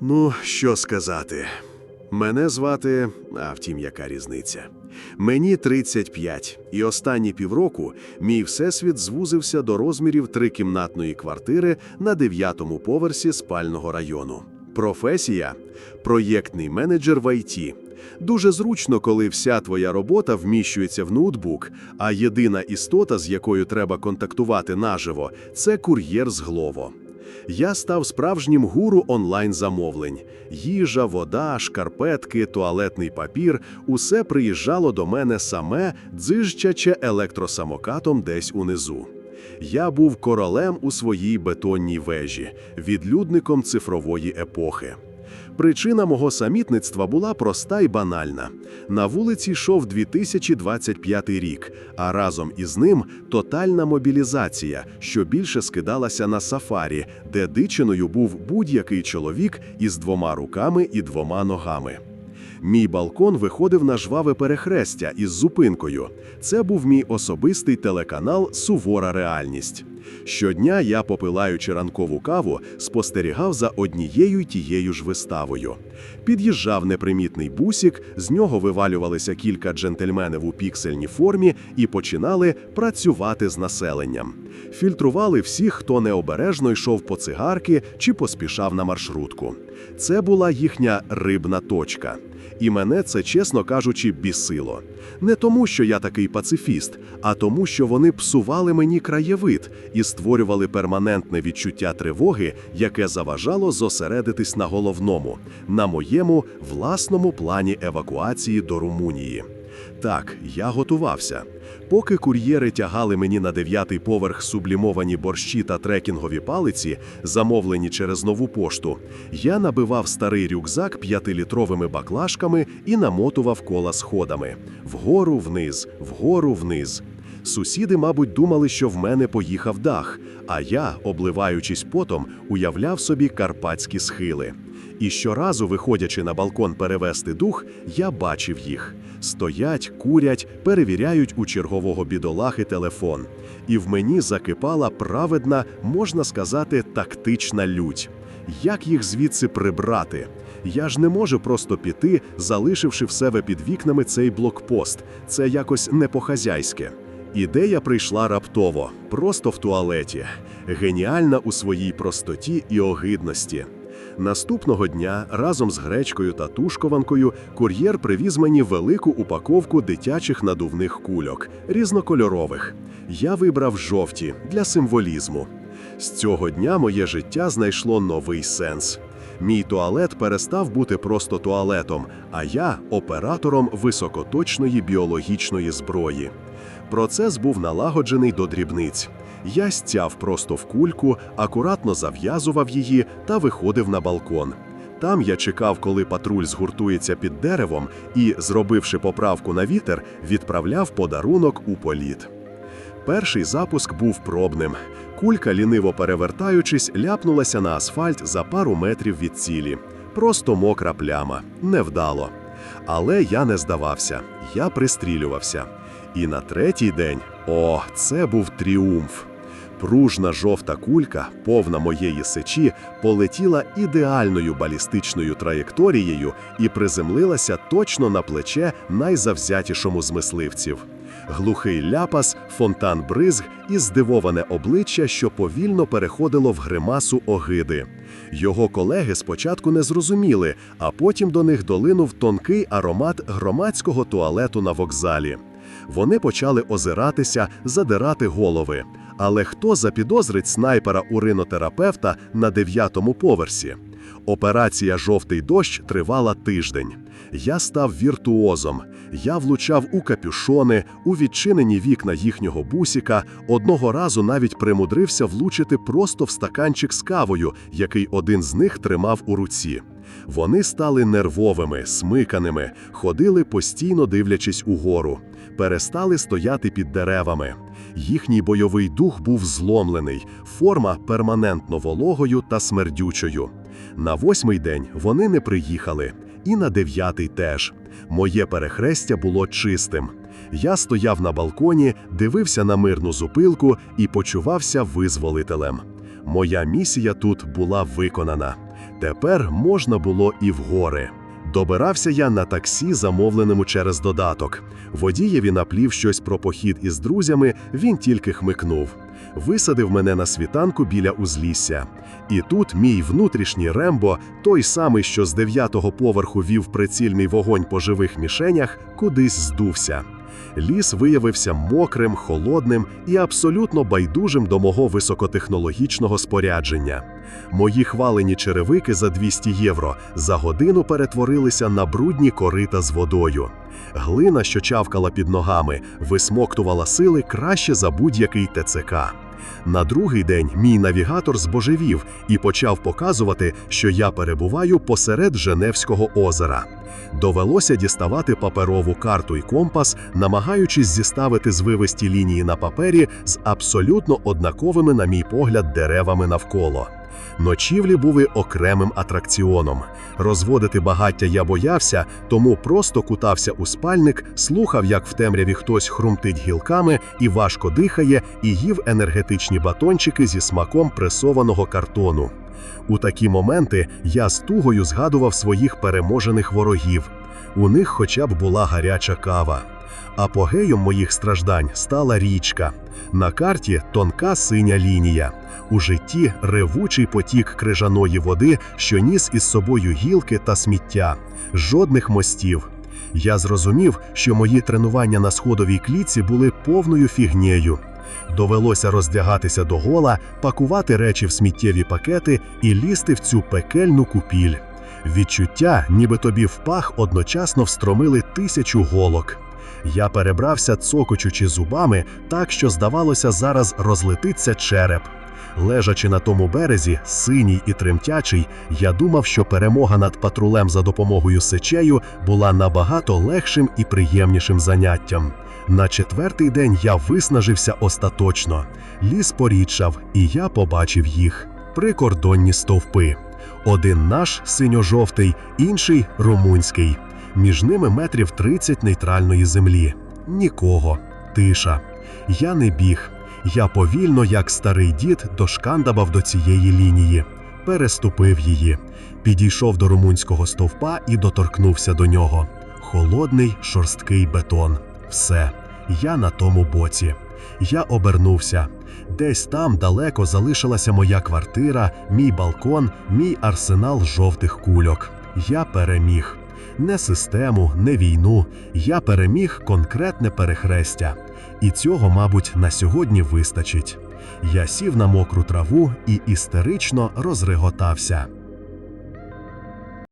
Ну, що сказати. Мене звати, а втім, яка різниця. Мені 35, і останні півроку мій всесвіт звузився до розмірів трикімнатної квартири на дев'ятому поверсі спального району. Професія проєктний менеджер в ІТ. Дуже зручно, коли вся твоя робота вміщується в ноутбук, а єдина істота, з якою треба контактувати наживо, це кур'єр з Глово. Я став справжнім гуру онлайн-замовлень. Їжа, вода, шкарпетки, туалетний папір усе приїжджало до мене саме, дзижчаче електросамокатом десь унизу. Я був королем у своїй бетонній вежі, відлюдником цифрової епохи. Причина мого самітництва була проста і банальна. На вулиці йшов 2025 рік, а разом із ним тотальна мобілізація, що більше скидалася на сафарі, де дичиною був будь-який чоловік із двома руками і двома ногами. Мій балкон виходив на жваве перехрестя із зупинкою. Це був мій особистий телеканал Сувора реальність. Щодня я, попилаючи ранкову каву, спостерігав за однією тією ж виставою. Під'їжджав непримітний бусік, з нього вивалювалися кілька джентльменів у піксельній формі і починали працювати з населенням. Фільтрували всіх, хто необережно йшов по цигарки чи поспішав на маршрутку. Це була їхня рибна точка. І мене це, чесно кажучи, бісило. Не тому, що я такий пацифіст, а тому, що вони псували мені краєвид і створювали перманентне відчуття тривоги, яке заважало зосередитись на головному, на моєму власному плані евакуації до Румунії. Так, я готувався. Поки кур'єри тягали мені на дев'ятий поверх сублімовані борщі та трекінгові палиці, замовлені через нову пошту, я набивав старий рюкзак п'ятилітровими баклажками і намотував кола сходами вгору вниз, вгору вниз. Сусіди, мабуть, думали, що в мене поїхав дах, а я, обливаючись потом, уявляв собі карпатські схили. І щоразу, виходячи на балкон перевести дух, я бачив їх. Стоять, курять, перевіряють у чергового бідолахи телефон. І в мені закипала праведна, можна сказати, тактична лють. Як їх звідси прибрати? Я ж не можу просто піти, залишивши в себе під вікнами цей блокпост. Це якось не по-хазяйськи. Ідея прийшла раптово, просто в туалеті, геніальна у своїй простоті і огидності. Наступного дня разом з гречкою та тушкованкою кур'єр привіз мені велику упаковку дитячих надувних кульок, різнокольорових. Я вибрав жовті для символізму. З цього дня моє життя знайшло новий сенс. Мій туалет перестав бути просто туалетом, а я оператором високоточної біологічної зброї. Процес був налагоджений до дрібниць. Я стяв просто в кульку, акуратно зав'язував її та виходив на балкон. Там я чекав, коли патруль згуртується під деревом і, зробивши поправку на вітер, відправляв подарунок у політ. Перший запуск був пробним. Кулька, ліниво перевертаючись, ляпнулася на асфальт за пару метрів від цілі. Просто мокра пляма. Невдало. Але я не здавався, я пристрілювався. І на третій день о, це був тріумф. Пружна жовта кулька, повна моєї сечі, полетіла ідеальною балістичною траєкторією і приземлилася точно на плече найзавзятішому з мисливців. Глухий ляпас, фонтан бризг і здивоване обличчя, що повільно переходило в гримасу огиди. Його колеги спочатку не зрозуміли, а потім до них долинув тонкий аромат громадського туалету на вокзалі. Вони почали озиратися, задирати голови. Але хто запідозрить снайпера уринотерапевта на дев'ятому поверсі? Операція Жовтий дощ тривала тиждень. Я став віртуозом. Я влучав у капюшони, у відчинені вікна їхнього бусіка. Одного разу навіть примудрився влучити просто в стаканчик з кавою, який один з них тримав у руці. Вони стали нервовими, смиканими, ходили постійно дивлячись угору, перестали стояти під деревами. Їхній бойовий дух був зломлений, форма перманентно вологою та смердючою. На восьмий день вони не приїхали, і на дев'ятий теж. Моє перехрестя було чистим. Я стояв на балконі, дивився на мирну зупилку і почувався визволителем. Моя місія тут була виконана. Тепер можна було і в гори. Добирався я на таксі, замовленому через додаток. Водієві наплів щось про похід із друзями, він тільки хмикнув. Висадив мене на світанку біля узлісся. І тут мій внутрішній Рембо, той самий, що з дев'ятого поверху вів прицільний вогонь по живих мішенях, кудись здувся. Ліс виявився мокрим, холодним і абсолютно байдужим до мого високотехнологічного спорядження. Мої хвалені черевики за 200 євро за годину перетворилися на брудні корита з водою. Глина, що чавкала під ногами, висмоктувала сили краще за будь-який ТЦК. На другий день мій навігатор збожевів і почав показувати, що я перебуваю посеред Женевського озера. Довелося діставати паперову карту і компас, намагаючись зіставити звивисті лінії на папері з абсолютно однаковими, на мій погляд, деревами навколо. Ночівлі були окремим атракціоном. Розводити багаття я боявся, тому просто кутався у спальник, слухав, як в темряві хтось хрумтить гілками і важко дихає, і їв енергетичні батончики зі смаком пресованого картону. У такі моменти я з тугою згадував своїх переможених ворогів. У них хоча б була гаряча кава. Апогеєм моїх страждань стала річка. На карті тонка синя лінія. У житті ревучий потік крижаної води, що ніс із собою гілки та сміття, жодних мостів. Я зрозумів, що мої тренування на сходовій клітці були повною фігнею. Довелося роздягатися до гола, пакувати речі в сміттєві пакети і лізти в цю пекельну купіль. Відчуття, ніби тобі в пах одночасно встромили тисячу голок. Я перебрався, цокочучи зубами, так що, здавалося, зараз розлетиться череп. Лежачи на тому березі, синій і тремтячий, я думав, що перемога над патрулем за допомогою сечею була набагато легшим і приємнішим заняттям. На четвертий день я виснажився остаточно. Ліс порідшав, і я побачив їх прикордонні стовпи. Один наш синьо-жовтий, інший румунський. Між ними метрів 30 нейтральної землі. Нікого. Тиша. Я не біг. Я повільно, як старий дід, дошкандабав до цієї лінії, переступив її, підійшов до румунського стовпа і доторкнувся до нього. Холодний, шорсткий бетон. Все, я на тому боці. Я обернувся. Десь там далеко залишилася моя квартира, мій балкон, мій арсенал жовтих кульок. Я переміг. Не систему, не війну. Я переміг конкретне перехрестя. І цього, мабуть, на сьогодні вистачить. Я сів на мокру траву і істерично розреготався.